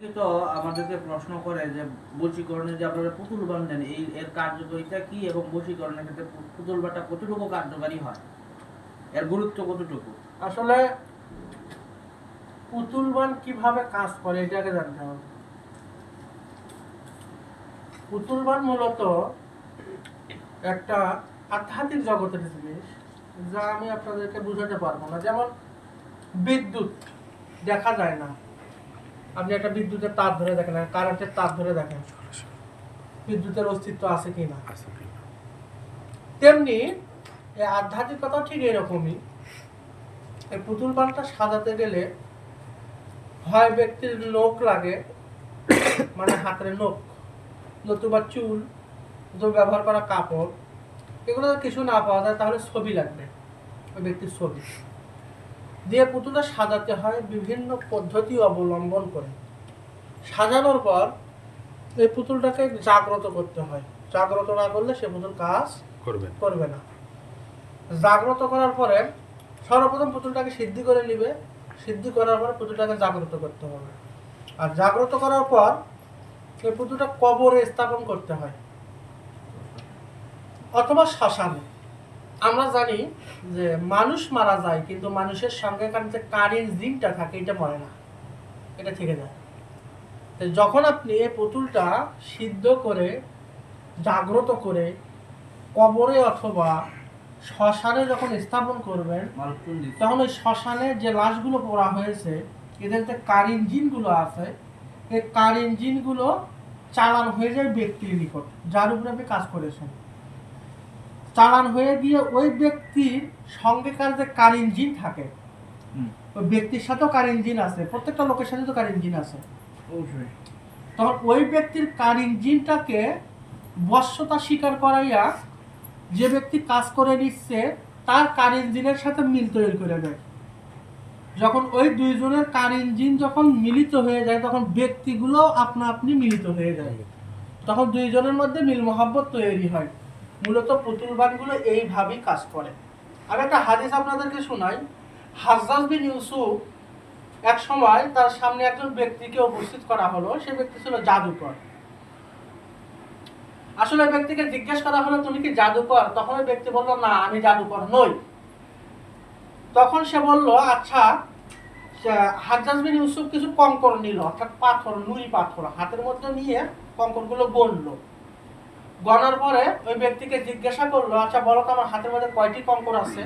তো আমাদেরকে প্রশ্ন করে যে যে আপনারা পুতুল এই এর কার্যকারিতা কি এবং ক্ষেত্রে পুতুল বাটা কতটুকু কার্যকারী হয়? এর গুরুত্ব কতটুকু? আসলে পুতুল বান কীভাবে কাজ করে এটাকে জানতে হবে। পুতুল বান মূলত একটা আধ্যাত্মিক জগতের জিনিস যা আমি আপনাদেরকে বুঝাতে পারব না। যেমন বিদ্যুৎ দেখা যায় না। আপনি একটা বিদ্যুতের তার ধরে দেখেন কারেন্টের তার ধরে দেখেন। বিদ্যুতের অস্তিত্ব আছে কি না তেমনি এই আধ্যাত্মিকতা ঠিক এরকমই। এই পুতুল পানটা সাজাতে গেলে হয় ব্যক্তির নখ লাগে মানে হাতের নখ নতুবা চুল ব্যবহার করা কাপড় এগুলো কিছু না পাওয়া যায় তাহলে ছবি লাগবে ওই ব্যক্তির ছবি। দিয়ে পুতুলটা সাজাতে হয় বিভিন্ন পদ্ধতি অবলম্বন করে। সাজানোর পর এই পুতুলটাকে জাগ্রত করতে হয়। জাগ্রত না করলে সে পুতুল কাজ করবেন করবে না। জাগ্রত করার পরে সর্বপ্রথম পুতুলটাকে সিদ্ধি করে নিবে। সিদ্ধি করার পর পুতুলটাকে জাগ্রত করতে হবে। আর জাগ্রত করার পর এই পুতুলটা কবরে স্থাপন করতে হয়। অথবা শ্মশানে। আমরা জানি যে মানুষ মারা যায় কিন্তু মানুষের সঙ্গেকার যে কারের জিনটা থাকে এটা মরে না। এটা থেকে যায়। যখন আপনি এই পুতুলটা সিদ্ধ করে জাগ্রত করে কবরে অথবা শ্মশানে যখন স্থাপন করবেন তখন ওই শ্মশানে যে লাশগুলো পোড়া হয়েছে এদের যে কার ইঞ্জিনগুলো আছে এই কার ইঞ্জিনগুলো চালান হয়ে যায় ব্যক্তির নিকট যার উপরে আপনি কাজ করেছেন। চালান হয়ে গিয়ে ওই ব্যক্তির সঙ্গেকার যে কার ইঞ্জিন থাকে ওই ব্যক্তির সাথেও কার ইঞ্জিন আছে প্রত্যেকটা লোকের সাথে তো কার ইঞ্জিন আছে। তখন ওই ব্যক্তির কার ইঞ্জিনটাকে বশ্যতা স্বীকার করাইয়া যে ব্যক্তি কাজ করে নিচ্ছে তার কার ইঞ্জিনের সাথে মিল তৈরি করে দেয়। যখন ওই দুইজনের কার ইঞ্জিন যখন মিলিত হয়ে যায় তখন ব্যক্তিগুলো আপনা আপনি মিলিত হয়ে যায়। তখন দুইজনের মধ্যে মিল মহাব্বত তৈরি হয়। মূলত পুতুল বানগুলো এইভাবেই কাজ করে। আমি একটা হাদিস আপনাদেরকে শোনাই। হাজ্জাজ বিন ইউসুফ এক সময় তার সামনে একজন ব্যক্তিকে উপস্থিত করা হলো। সে ব্যক্তি ছিল জাদুকর। আসলে ব্যক্তিকে জিজ্ঞেস করা হলো, তুমি কি জাদুকর? তখন ওই ব্যক্তি বলল, না, আমি জাদুকর নই। তখন সে বলল আচ্ছা। হাজ্জাজ বিন ইউসুফ কিছু কঙ্কর নিল, অর্থাৎ পাথর, নুড়ি পাথর, হাতের মধ্যে নিয়ে কঙ্করগুলো গণলো গণার পরে ওই ব্যক্তিকে জিজ্ঞাসা করল আচ্ছা বলো তো আমার হাতের মধ্যে কয়টি কঙ্কর আছে?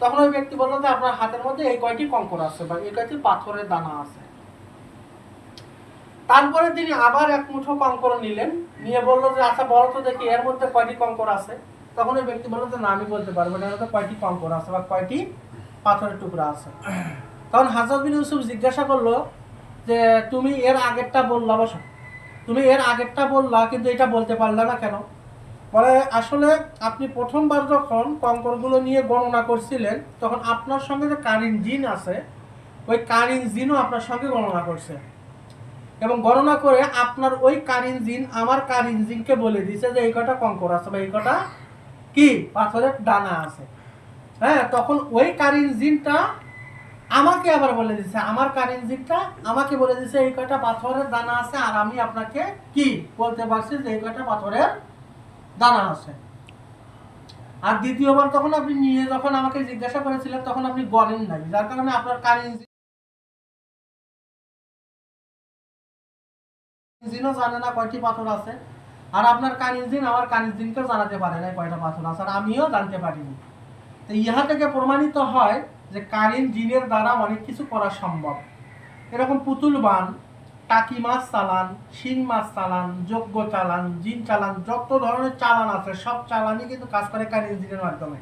তখন ওই ব্যক্তি বলল যে, আপনার হাতের মধ্যে এই কয়টি কঙ্কর আছে বা এই কয়টি পাথরের দানা আছে? তারপরে তিনি আবার এক মুঠো কঙ্কর নিলেন, নিয়ে বলল যে আচ্ছা বলো তো দেখি, এর মধ্যে কয়টি কঙ্কর আছে? তখন ওই ব্যক্তি বলল যে, না, আমি বলতে পারব না, এর মধ্যে কয়টি কঙ্কর আছে বা কয়টি পাথরের টুকরা আছে? তখন হাজার বিন ইউসুফ জিজ্ঞাসা করল যে, তুমি এর আগেরটা বললা বসো। তুমি এর আগেরটা বললা, কিন্তু এটা বলতে পারলে না কেন? বলে আসলে আপনি প্রথমবার যখন কঙ্করগুলো নিয়ে গণনা করছিলেন, তখন আপনার সঙ্গে যে কারিন জিন আছে, ওই কারিন জিনও আপনার সঙ্গে গণনা করছে। এবং গণনা করে আপনার ওই কারিন জিন আমার কারিন জিনকে বলে দিছে যে এই কটা কঙ্কর আছে বা এই কটা কি? পাথরের ডানা আছে। হ্যাঁ তখন ওই কারিন জিনটা আমাকে আবার বলে দিছে, আমার কারিন জিনটা আমাকে বলে দিছে, এই কটা পাথরের দানা আছে আর আমি আপনাকে কি বলতে পারছি যে এই কটা পাথরের দানা আছে? আর দ্বিতীয়বার তখন আপনি নিয়ে যখন আমাকে জিজ্ঞাসা করেছিলেন, তখন আপনি বলেন নাই, যার কারণে আপনার কারিন জিনও জানে না কয়টি পাথর আছে, আর আপনার কানিজিন আমার কানিজিনকে জানাতে পারে না কয়টা পাথর আছে, আর আমিও জানতে পারিনি। তো ইহা থেকে প্রমাণিত হয় যে কারিন জিনের দ্বারা অনেক কিছু করা সম্ভব। এরকম পুতুল বান, টাকি মাছ চালান, শিং মাছ চালান, যজ্ঞ চালান, জিন চালান, যত ধরনের চালান আছে, সব চালানই কিন্তু কাজ করে কারিন জিনের মাধ্যমে।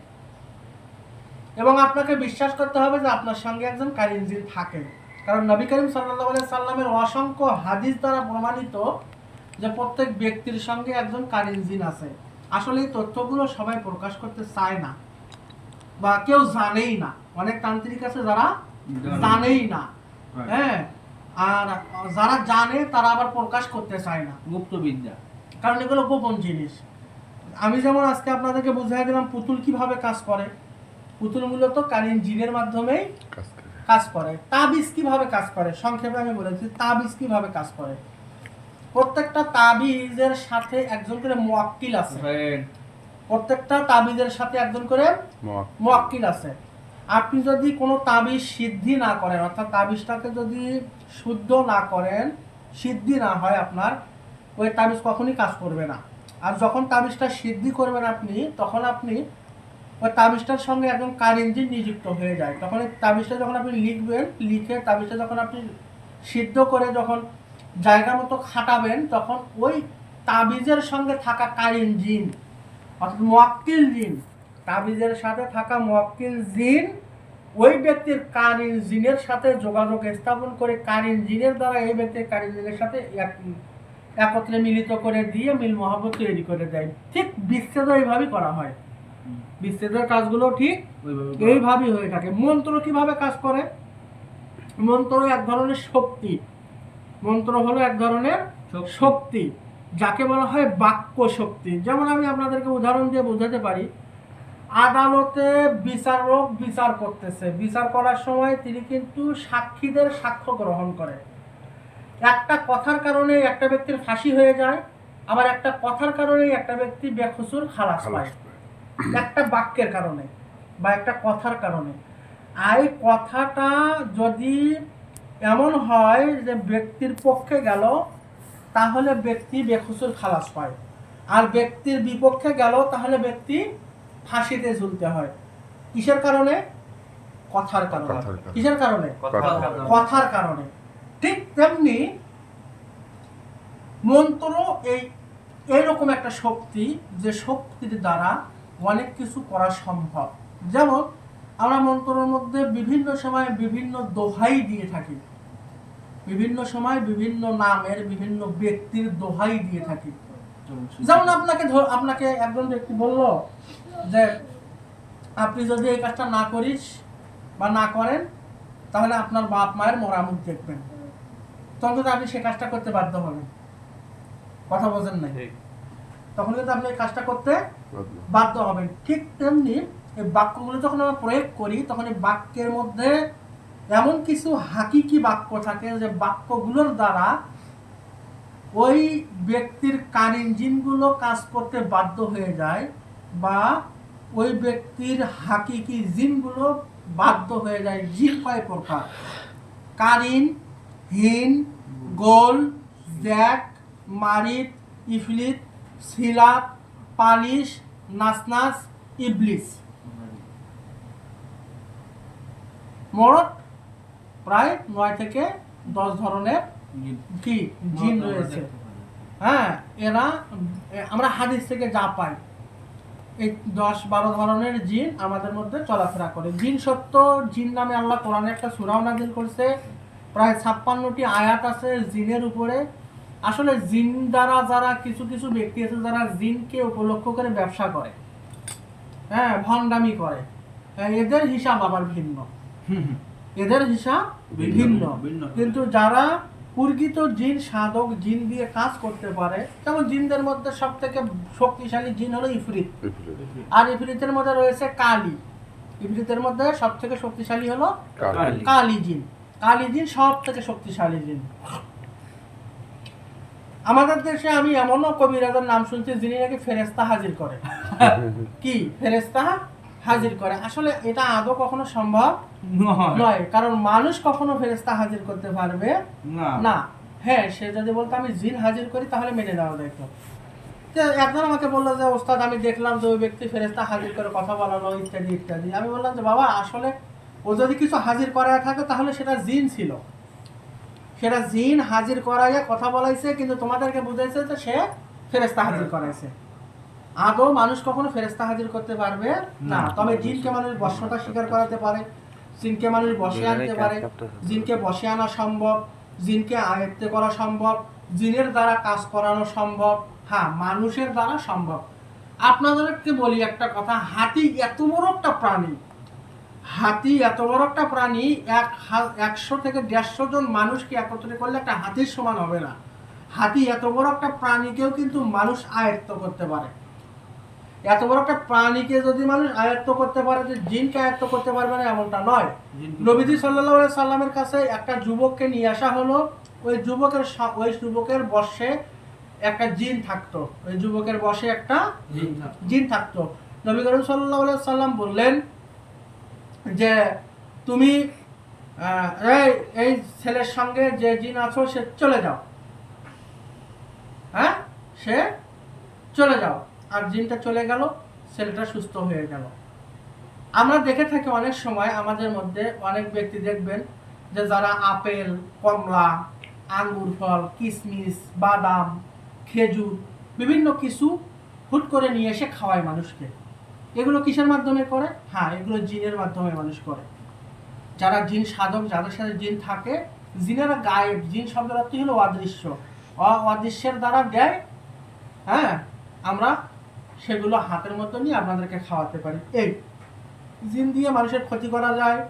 এবং আপনাকে বিশ্বাস করতে হবে যে আপনার সঙ্গে একজন কারিন জিন থাকে। কারণ নবী করিম সাল্লাহ সাল্লামের অসংখ্য হাদিস দ্বারা প্রমাণিত যে প্রত্যেক ব্যক্তির সঙ্গে একজন কারিন জিন আছে। আসলে এই তথ্যগুলো সবাই প্রকাশ করতে চায় না বা কেউ জানেই না। অনেক তান্ত্রিক আছে যারা জানেই না। হ্যাঁ আর যারা জানে তারা আবার প্রকাশ করতে চায় না। গুপ্ত বিদ্যা কারণ এগুলো গোপন জিনিস। আমি যেমন আজকে আপনাদেরকে বুঝিয়ে দিলাম পুতুল কীভাবে কাজ করে। পুতুল মূলত কারিন জিনের মাধ্যমেই কাজ করে। তাবিজ কীভাবে কাজ করে? সংক্ষেপে আমি বলেছি তাবিজ কীভাবে কাজ করে? প্রত্যেকটা তাবিজের সাথে একজন করে মোয়াক্কিল আছে। প্রত্যেকটা তাবিজের সাথে একজন করে মোয়াক্কিল আছে। আপনি যদি কোনো তাবিজ সিদ্ধি না করেন, অর্থাৎ তাবিজটাকে যদি শুদ্ধ না করেন, সিদ্ধি না হয় আপনার, ওই তাবিজ কখনই কাজ করবে না। আর যখন তাবিজটা সিদ্ধি করবেন আপনি, তখন আপনি ওই তাবিজটার সঙ্গে একদম কারেন্সি নিযুক্ত হয়ে যায়। তখন এই তাবিজটা যখন আপনি লিখবেন, লিখে তাবিজটা যখন আপনি সিদ্ধ করে যখন জায়গা মতো খাটাবেন, তখন ওই তাবিজের সঙ্গে থাকা কারিন জিন অর্থাৎ মোয়াক্কিল জিন তাবিজের সাথে থাকা মোয়াক্কিল জিন ওই ব্যক্তির কারিন জিনের সাথে যোগাযোগ স্থাপন করে কারিন জিনের দ্বারা এই ব্যক্তির কারিন জিনের সাথে এক- একত্রে মিলিত করে দিয়ে মিল মহাব্বত তৈরি করে দেয়। ঠিক বিচ্ছেদ এইভাবেই করা হয়। বিচ্ছেদের কাজগুলো ঠিক এইভাবেই হয়ে থাকে। মন্ত্র কীভাবে কাজ করে? মন্ত্র এক ধরনের শক্তি। মন্ত্র হলো এক ধরনের। শক্তি যাকে বলা হয় বাক্য শক্তি। যেমন আমি আপনাদেরকে উদাহরণ দিয়ে বোঝাতে পারি আদালতে বিচারক বিচার করতেছে। বিচার করার সময় তিনি কিন্তু সাক্ষীদের সাক্ষ্য গ্রহণ করে একটা কথার কারণে একটা ব্যক্তির ফাঁসি হয়ে যায় আবার একটা কথার কারণে একটা ব্যক্তি বেখসুর খালাস পায়। একটা বাক্যের কারণে বা একটা কথার কারণে। আর এই কথাটা যদি এমন হয় যে ব্যক্তির পক্ষে গেল তাহলে ব্যক্তি বেখসুর খালাস পায়। আর ব্যক্তির বিপক্ষে গেল তাহলে ব্যক্তি ফাঁসিতে ঝুলতে হয়। কিসের কারণে? কথার কারণে। কিসের কারণে? কথার কারণে। ঠিক তেমনি মন্ত্র এই এরকম একটা শক্তি যে শক্তির দ্বারা অনেক কিছু করা সম্ভব। যেমন আমরা মন্ত্রের মধ্যে বিভিন্ন সময় বিভিন্ন দোহাই দিয়ে থাকি। বিভিন্ন সময় বিভিন্ন নামের বিভিন্ন ব্যক্তির দোহাই দিয়ে থাকি। যেমন আপনাকে ধর- আপনাকে একজন ব্যক্তি বলল যে আপনি যদি এই কাজটা না করিস বা না করেন তাহলে আপনার বাপ মায়ের মরামুখ দেখবেন। তখন কিন্তু আপনি সে কাজটা করতে বাধ্য হবেন। কথা বোঝেন নাই তখন কিন্তু আপনি এই কাজটা করতে বাধ্য। হবেন। ঠিক তেমনি এই বাক্যগুলো যখন আমরা প্রয়োগ করি তখন এই বাক্যের মধ্যে এমন কিছু হাকিকি বাক্য থাকে যে বাক্যগুলোর দ্বারা ওই ব্যক্তির কারিন জিনগুলো কাজ করতে বাধ্য হয়ে যায় বা ওই ব্যক্তির হাকিকি জিনগুলো বাধ্য হয়ে যায় জিন কয় প্রকার কারিন, হিন, গোল, জ্যাক মারিত ইফলিত, সিলাত, পালিশ, নাসনাস, ইবলিস। মোট প্রায় নয় থেকে দশ ধরনের কি জিন রয়েছে। হ্যাঁ এরা, আমরা হাদিস থেকে যা পাই। এই দশ বারো ধরনের জিন আমাদের মধ্যে চলাফেরা করে। জিন সত্য জিন নামে আল্লাহ কোরআনে একটা সুরাও নাজিল করছে। প্রায় ছাপ্পান্নটি আয়াত আছে জিনের উপরে। আসলে জিন দ্বারা যারা কিছু কিছু ব্যক্তি আছে যারা জিনকে উপলক্ষ করে ব্যবসা করে হ্যাঁ ভণ্ডামি করে হ্যাঁ, এদের হিসাব আবার ভিন্ন। এদের হিসাব ভিন্ন। ভিন্ন। ভিন্ন। কিন্তু যারা কুর্গিত জিন সাধক জিন দিয়ে কাজ করতে পারে। যেমন জিনদের মধ্যে সব থেকে শক্তিশালী জিন হলো ইফরিত। আর ইফরিতের মধ্যে রয়েছে কালী। ইফরিতের মধ্যে সব থেকে শক্তিশালী হলো। কালী। জিন। কালী জিন সব থেকে শক্তিশালী জিন। আমাদের দেশে আমি এমনও কবিরাজের নাম শুনছি যিনি নাকি ফেরেস্তা হাজির করে কি? ফেরেস্তা হাজির করে। আসলে এটা আদৌ কখনো সম্ভব নয়। কারণ মানুষ কখনো ফেরেস্তা হাজির করতে পারবে না। হ্যাঁ সে যদি বলতো আমি জিন হাজির করি তাহলে মেনে নেওয়া যেত একজন আমাকে বলল যে ওস্তাদ আমি দেখলাম যে ওই ব্যক্তি ফেরেস্তা হাজির করে কথা বলানো ইত্যাদি ইত্যাদি। আমি বললাম যে বাবা আসলে ও যদি কিছু হাজির করায় থাকে তাহলে সেটা জিন ছিল। সেটা জিন হাজির করাইয়া কথা বলাইছে কিন্তু তোমাদেরকে বুঝাইছে যে সে ফেরেস্তা হাজির করাইছে। আদৌ মানুষ কখনো ফেরেস্তা হাজির করতে পারবে না। তবে জিনকে মানুষ বশ্যতা স্বীকার করাতে পারে জিনকে মানুষ বসে আনতে পারে জিনকে বসে আনা সম্ভব জিনকে আয়ত্তে করা সম্ভব জিনের দ্বারা কাজ করানো সম্ভব হ্যাঁ মানুষের দ্বারা সম্ভব। আপনাদেরকে বলি একটা কথা হাতি এত বড় একটা প্রাণী হাতি এত বড় একটা প্রাণী এক একশো থেকে দেড়শো জন মানুষকে একত্রে করলে একটা হাতির সমান হবে না। হাতি এত বড় একটা প্রাণীকেও কিন্তু মানুষ আয়ত্ত করতে পারে। এত বড় একটা প্রাণীকে যদি মানুষ আয়ত্ত করতে পারে যে জিনকে আয়ত্ত করতে পারবে না এমনটা নয়। নবীজি সাল্লাহ সাল্লামের কাছে একটা যুবককে নিয়ে আসা হলো। ওই যুবকের ওই যুবকের বসে একটা জিন থাকতো। ওই যুবকের বসে একটা জিন থাকতো। নবী করিম সাল্লাহ সাল্লাম বললেন যে তুমি এই ছেলের সঙ্গে যে জিন আছো সে চলে যাও। হ্যাঁ? সে চলে যাও। আর জিনটা চলে গেল ছেলেটা সুস্থ হয়ে গেল। আমরা দেখে থাকি অনেক সময় আমাদের মধ্যে অনেক ব্যক্তি দেখবেন যে যারা আপেল, কমলা, আঙ্গুর ফল কিশমিশ বাদাম, খেজুর, বিভিন্ন কিছু হুট করে নিয়ে এসে খাওয়ায় মানুষকে। এগুলো কিসের মাধ্যমে করে? হ্যাঁ এগুলো জিনের মাধ্যমে মানুষ করে। যারা জিন সাধক, যাদের সাথে জিন থাকে, জিনেরা গায়েব। জিন শব্দের অর্থ হলো অদৃশ্য। অদৃশ্যের দ্বারা দেয় হ্যাঁ আমরা সেগুলো হাতের মতো নিয়ে আপনাদেরকে খাওয়াতে পারি। এই জিন দিয়ে মানুষের ক্ষতি করা যায়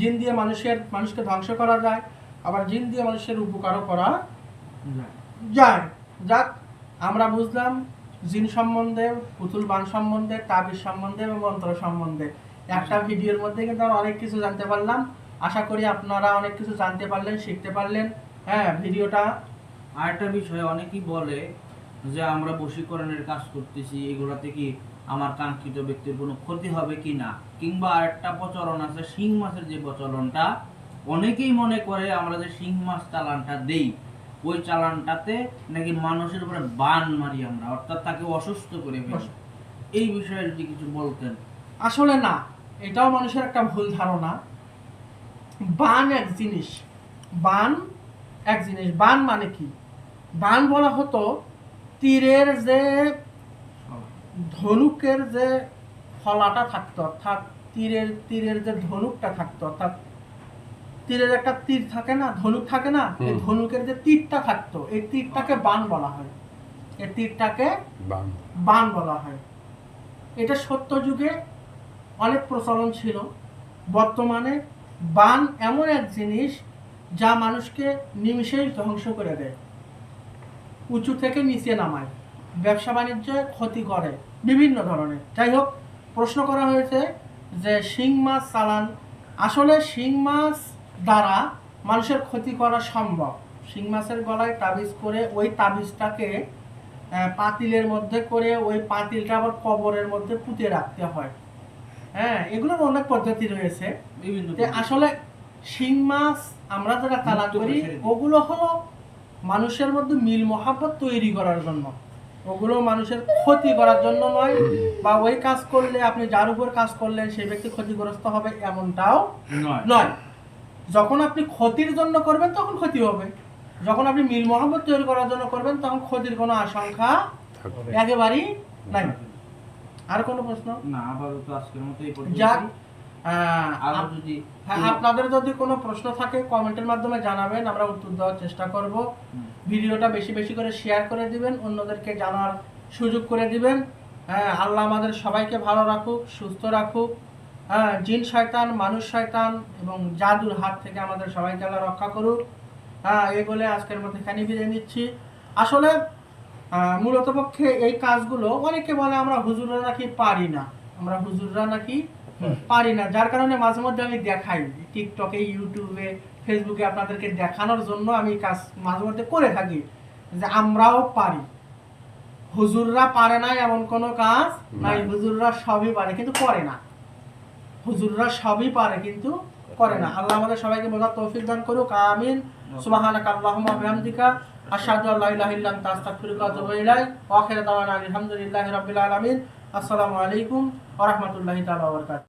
জিন দিয়ে মানুষের মানুষকে ধ্বংস করা যায় আবার জিন দিয়ে মানুষের উপকারও করা যায়। যাক আমরা বুঝলাম জিন সম্বন্ধে পুতুল বান সম্বন্ধে তাবিজ সম্বন্ধে এবং মন্ত্র সম্বন্ধে। একটা ভিডিওর মধ্যে কিন্তু আমরা অনেক কিছু জানতে পারলাম। আশা করি আপনারা অনেক কিছু জানতে পারলেন শিখতে পারলেন। হ্যাঁ ভিডিওটা আরেকটা বিষয় অনেকেই বলে যে আমরা বশীকরণের কাজ করতেছি এগুলাতে কি আমার কাঙ্ক্ষিত ব্যক্তির কোনো ক্ষতি হবে কি না? কিংবা আরেকটা প্রচলন আছে শিং মাছের যে প্রচলনটা অনেকেই মনে করে আমরা যে শিং মাছ চালানটা দেই ওই চালানটাতে নাকি মানুষের উপরে বান মারি আমরা অর্থাৎ তাকে অসুস্থ করে ফেলি। এই বিষয়ে যদি কিছু বলতেন। আসলে না এটাও মানুষের একটা ভুল ধারণা। বান এক জিনিস। বান এক জিনিস। বান মানে কি? বান বলা হতো তীরের যে ধনুকের যে ফলাটা থাকতো অর্থাৎ তীরের তীরের যে ধনুকটা থাকতো অর্থাৎ তীরের একটা তীর থাকে না ধনুক থাকে না এই ধনুকের যে তীরটা থাকতো এই তীরটাকে বান বলা হয়। এই তীরটাকে বান। বলা হয়। এটা সত্য যুগে অনেক প্রচলন ছিল। বর্তমানে বান এমন এক জিনিস যা মানুষকে নিমিষেই ধ্বংস করে দেয়। উঁচু থেকে নিচে নামায়। ব্যবসা বাণিজ্যে ক্ষতি করে বিভিন্ন ধরনের। যাই হোক প্রশ্ন করা হয়েছে যে শিং মাছ চালান আসলে শিং মাছ দ্বারা মানুষের ক্ষতি করা সম্ভব? শিং মাছের গলায় তাবিজ করে ওই তাবিজটাকে পাতিলের মধ্যে করে ওই পাতিলটা আবার কবরের মধ্যে পুঁতে রাখতে হয়। হ্যাঁ এগুলোর অনেক পদ্ধতি রয়েছে। বিভিন্ন আসলে শিং মাছ আমরা যারা চালান করি ওগুলো হলো মানুষের মধ্যে মিল মহাব্বত তৈরি করার জন্য। ওগুলো মানুষের ক্ষতি করার জন্য নয়। বা ওই কাজ করলে আপনি যার উপর কাজ করলেন সেই ব্যক্তি ক্ষতিগ্রস্ত হবে এমনটাও নয়। নয়। যখন আপনি ক্ষতির জন্য করবেন তখন ক্ষতি হবে। যখন আপনি মিল মহাব্বত তৈরি করার জন্য করবেন তখন ক্ষতির কোনো আশঙ্কা একেবারেই নাই। আর কোনো প্রশ্ন? না আপাতত আজকের মতো এই পর্যন্ত যদি হ্যাঁ আপনাদের যদি কোনো প্রশ্ন থাকে কমেন্টের মাধ্যমে জানাবেন আমরা উত্তর দেওয়ার চেষ্টা করব। ভিডিওটা বেশি বেশি করে শেয়ার করে দিবেন অন্যদেরকে জানার সুযোগ করে দিবেন। হ্যাঁ আল্লাহ আমাদের সবাইকে ভালো রাখুক সুস্থ রাখুক। হ্যাঁ জিন শয়তান মানুষ শয়তান এবং জাদুর হাত থেকে আমাদের সবাইকে আল্লাহ রক্ষা করুক। হ্যাঁ এই বলে আজকের মধ্যে এখানে বিদায় নিচ্ছি। আসলে মূলত পক্ষে এই কাজগুলো অনেকে বলে আমরা হুজুররা নাকি পারি না। আমরা হুজুররা নাকি পারি না। যার কারণে মাঝে মধ্যে আমি দেখাই। টিকটকে ইউটিউবে ফেসবুকে আপনাদেরকে দেখানোর জন্য আমি কাজ মাঝে মধ্যে করে থাকি যে আমরাও পারি। হুজুররা পারে না এমন কোনো কাজ নাই। হুজুররা সবই পারে কিন্তু করে না। হুজুররা সবই পারে কিন্তু করে না। আল্লাহ আমাদের সবাইকে বোঝার তৌফিক দান করুক। আমিন। সুবহানাকা আল্লাহুম্মা বিহামদিকা। আশহাদু আল্লা ইলাহা ইল্লা আনতা আস্তাগফিরুকা ওয়া আতুবু ইলাইক। ওয়া আখিরু দাওয়ানা আলহামদুলিল্লাহি রাব্বিল আলামিন। আসসালামু আলাইকুম ওয়া রাহমাতুল্লাহি তাআলা ওয়া বারাকাতুহু।